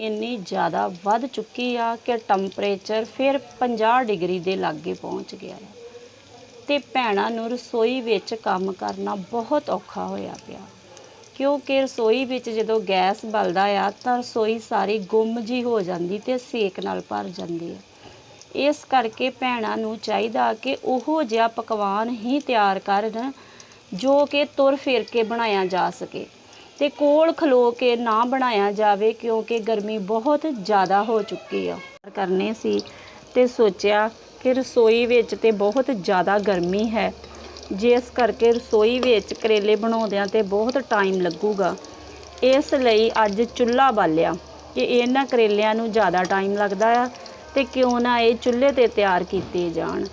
ਇੰਨੀ ਜ਼ਿਆਦਾ ਵੱਧ ਚੁੱਕੀ ਆ ਕਿ ਟੈਂਪਰੇਚਰ ਫਿਰ 50 ਡਿਗਰੀ ਦੇ ਲਾਗੇ ਪਹੁੰਚ ਗਿਆ ਹੈ ਤੇ ਭੈਣਾਂ ਨੂੰ ਰਸੋਈ ਵਿੱਚ ਕੰਮ ਕਰਨਾ ਬਹੁਤ ਔਖਾ ਹੋਇਆ ਪਿਆ। ਕਿਉਂਕਿ ਰਸੋਈ ਵਿੱਚ ਜਦੋਂ ਗੈਸ ਬਲਦਾ ਆ, ਤਾਂ ਰਸੋਈ ਸਾਰੀ ਗੁੰਮ ਜੀ ਹੋ ਜਾਂਦੀ ਤੇ ਸੇਕ ਨਾਲ ਭਰ ਜਾਂਦੀ ਹੈ ਇਸ ਕਰਕੇ ਭੈਣਾਂ ਨੂੰ ਚਾਹੀਦਾ ਕਿ ਉਹੋ ਜਿਹਾ ਪਕਵਾਨ ਹੀ ਤਿਆਰ ਕਰਨ ਜੋ ਕਿ ਤੁਰ ਫਿਰ ਕੇ ਬਣਾਇਆ ਜਾ ਸਕੇ। ਤੇ ਕੋਲ ਖਲੋ ਕੇ ਨਾ ਬਣਾਇਆ ਜਾਵੇ ਕਿਉਂਕਿ ਗਰਮੀ ਬਹੁਤ ਜ਼ਿਆਦਾ ਹੋ ਚੁੱਕੀ ਆ। ਕਰਨੇ ਸੀ ਤੇ ਸੋਚਿਆ ਕਿ ਰਸੋਈ ਵਿੱਚ ਤੇ ਬਹੁਤ ਜ਼ਿਆਦਾ ਗਰਮੀ ਹੈ। ਜਿਸ ਕਰਕੇ ਰਸੋਈ ਵਿੱਚ ਕਰੇਲੇ ਬਣਾਉਂਦਿਆਂ ਤੇ ਬਹੁਤ ਟਾਈਮ ਲੱਗੂਗਾ। ਇਸ ਲਈ ਅੱਜ ਚੁੱਲ੍ਹਾ ਬਾਲਿਆ ਕਿ ਇਹਨਾਂ ਕਰੇਲਿਆਂ ਨੂੰ ਜ਼ਿਆਦਾ ਟਾਈਮ ਲੱਗਦਾ ਆ ਤੇ ਕਿਉਂ ਨਾ ਇਹ ਚੁੱਲ੍ਹੇ ਤੇ ਤਿਆਰ ਕੀਤੇ ਜਾਣ।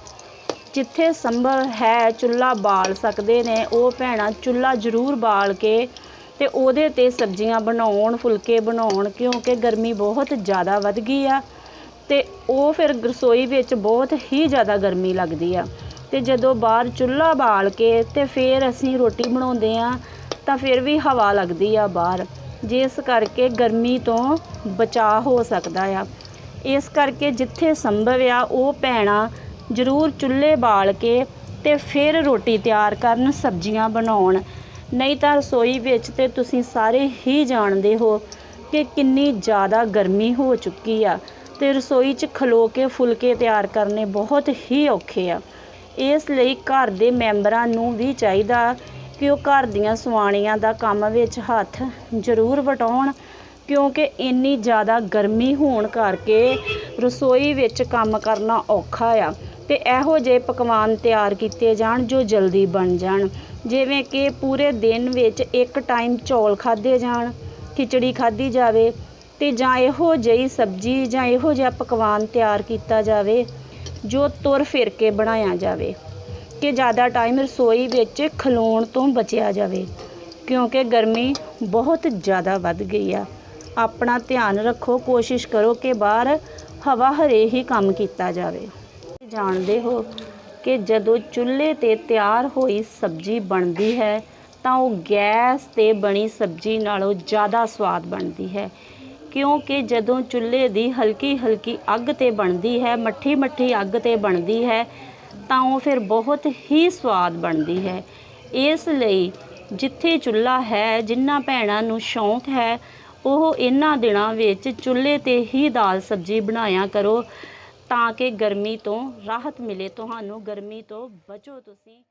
ਜਿੱਥੇ ਸੰਭਵ ਹੈ ਚੁੱਲ੍ਹਾ ਬਾਲ ਸਕਦੇ ਨੇ, ਉਹ ਭੈਣਾਂ ਚੁੱਲ੍ਹਾ ਜ਼ਰੂਰ ਬਾਲ ਕੇ ਤੇ ਉਹਦੇ ਤੇ ਸਬਜ਼ੀਆਂ ਬਣਾਉਣ, ਫੁਲਕੇ ਬਣਾਉਣ, ਕਿਉਂਕਿ ਗਰਮੀ ਬਹੁਤ ਜ਼ਿਆਦਾ ਵੱਧ ਗਈ ਆ ਤੇ ਉਹ ਫਿਰ ਰਸੋਈ ਵਿੱਚ ਬਹੁਤ ਹੀ ਜ਼ਿਆਦਾ ਗਰਮੀ ਲੱਗਦੀ ਆ। ਤੇ ਜਦੋਂ ਬਾਹਰ ਚੁੱਲ੍ਹਾ ਬਾਲ ਕੇ ਤੇ ਫਿਰ ਅਸੀਂ ਰੋਟੀ ਬਣਾਉਂਦੇ ਆ, ਤਾਂ ਫਿਰ ਵੀ ਹਵਾ ਲੱਗਦੀ ਆ ਬਾਹਰ। ਜਿਸ ਕਰਕੇ ਗਰਮੀ ਤੋਂ ਬਚਾਅ ਹੋ ਸਕਦਾ ਆ। ਇਸ ਕਰਕੇ ਜਿੱਥੇ ਸੰਭਵ ਆ, ਉਹ ਭੈਣਾਂ ਜ਼ਰੂਰ ਚੁੱਲ੍ਹੇ ਬਾਲ ਕੇ ਤੇ ਫਿਰ ਰੋਟੀ ਤਿਆਰ ਕਰਨ, ਸਬਜ਼ੀਆਂ ਬਣਾਉਣ। ਨਹੀਂ ਤਾਂ ਰਸੋਈ ਵਿੱਚ ਤੇ ਤੁਸੀਂ ਸਾਰੇ ਹੀ ਜਾਣਦੇ ਹੋ ਕਿ ਕਿੰਨੀ ਜ਼ਿਆਦਾ ਗਰਮੀ ਹੋ ਚੁੱਕੀ ਆ ਤੇ ਰਸੋਈ 'ਚ ਖਲੋ ਕੇ ਫੁਲਕੇ ਤਿਆਰ ਕਰਨੇ ਬਹੁਤ ਹੀ ਔਖੇ ਆ। ਇਸ ਲਈ ਘਰ ਦੇ ਮੈਂਬਰਾਂ ਨੂੰ ਵੀ ਚਾਹੀਦਾ ਕਿ ਉਹ ਘਰ ਦੀਆਂ ਸਵਾਣੀਆਂ ਦਾ ਕੰਮ ਵਿੱਚ ਹੱਥ ਜ਼ਰੂਰ ਵਟਾਉਣ, ਕਿਉਂਕਿ ਇੰਨੀ ਜ਼ਿਆਦਾ ਗਰਮੀ ਹੋਣ ਕਰਕੇ ਰਸੋਈ ਵਿੱਚ ਕੰਮ ਕਰਨਾ ਔਖਾ ਆ। ਤੇ ਇਹੋ ਜਿਹੇ ਪਕਵਾਨ ਤਿਆਰ ਕੀਤੇ ਜਾਣ ਜੋ ਜਲਦੀ ਬਣ ਜਾਣ। ਜਿਵੇਂ ਕਿ ਪੂਰੇ ਦਿਨ ਵਿੱਚ ਇੱਕ ਟਾਈਮ ਚੌਲ ਖਾਧੇ ਜਾਣ, ਖਿਚੜੀ ਖਾਧੀ ਜਾਵੇ ਤੇ ਜਾਂ ਇਹੋ ਜਿਹੀ ਸਬਜ਼ੀ ਜਾਂ ਇਹੋ ਜਿਹਾ ਪਕਵਾਨ ਤਿਆਰ ਕੀਤਾ ਜਾਵੇ ਜੋ ਤੁਰ ਫਿਰ ਕੇ ਬਣਾਇਆ ਜਾਵੇ ਕਿ ਜ਼ਿਆਦਾ ਟਾਈਮ ਰਸੋਈ ਵਿੱਚ ਖਲੋਣ ਤੋਂ ਬਚਿਆ ਜਾਵੇ, ਕਿਉਂਕਿ ਗਰਮੀ ਬਹੁਤ ਜ਼ਿਆਦਾ ਵੱਧ ਗਈ ਆ। ਆਪਣਾ ਧਿਆਨ ਰੱਖੋ, ਕੋਸ਼ਿਸ਼ ਕਰੋ ਕਿ ਬਾਹਰ ਹਵਾ ਹਰੇ ਹੀ ਕੰਮ ਕੀਤਾ ਜਾਵੇ। ਜਾਣਦੇ ਹੋ ਕਿ ਜਦੋਂ ਚੁੱਲ੍ਹੇ ਤੇ ਤਿਆਰ ਹੋਈ ਸਬਜ਼ੀ ਬਣਦੀ ਹੈ, ਤਾਂ ਉਹ ਗੈਸ ਤੇ ਬਣੀ ਸਬਜ਼ੀ ਨਾਲੋਂ ਜ਼ਿਆਦਾ ਸਵਾਦ ਬਣਦੀ ਹੈ। ਕਿਉਂਕਿ ਜਦੋਂ ਚੁੱਲ੍ਹੇ ਦੀ ਹਲਕੀ ਹਲਕੀ ਅੱਗ ਤੇ ਬਣਦੀ ਹੈ ਮੱਠੀ ਮੱਠੀ ਅੱਗ ਤੇ ਬਣਦੀ ਹੈ, ਤਾਂ ਉਹ ਫਿਰ ਬਹੁਤ ਹੀ ਸਵਾਦ ਬਣਦੀ ਹੈ। ਇਸ ਲਈ ਜਿੱਥੇ ਚੁੱਲ੍ਹਾ ਹੈ, ਜਿਨ੍ਹਾਂ ਭੈਣਾਂ ਨੂੰ ਸ਼ੌਂਕ ਹੈ, ਉਹ ਇਹਨਾਂ ਦਿਨਾਂ ਵਿੱਚ ਚੁੱਲ੍ਹੇ ਤੇ ਹੀ ਦਾਲ ਸਬਜ਼ੀ ਬਣਾਇਆ ਕਰੋ। ਤਾਂ ਕਿ ਗਰਮੀ ਤੋਂ ਰਾਹਤ ਮਿਲੇ। ਤੁਹਾਨੂੰ ਗਰਮੀ ਤੋਂ ਬਚੋ ਤੁਸੀਂ।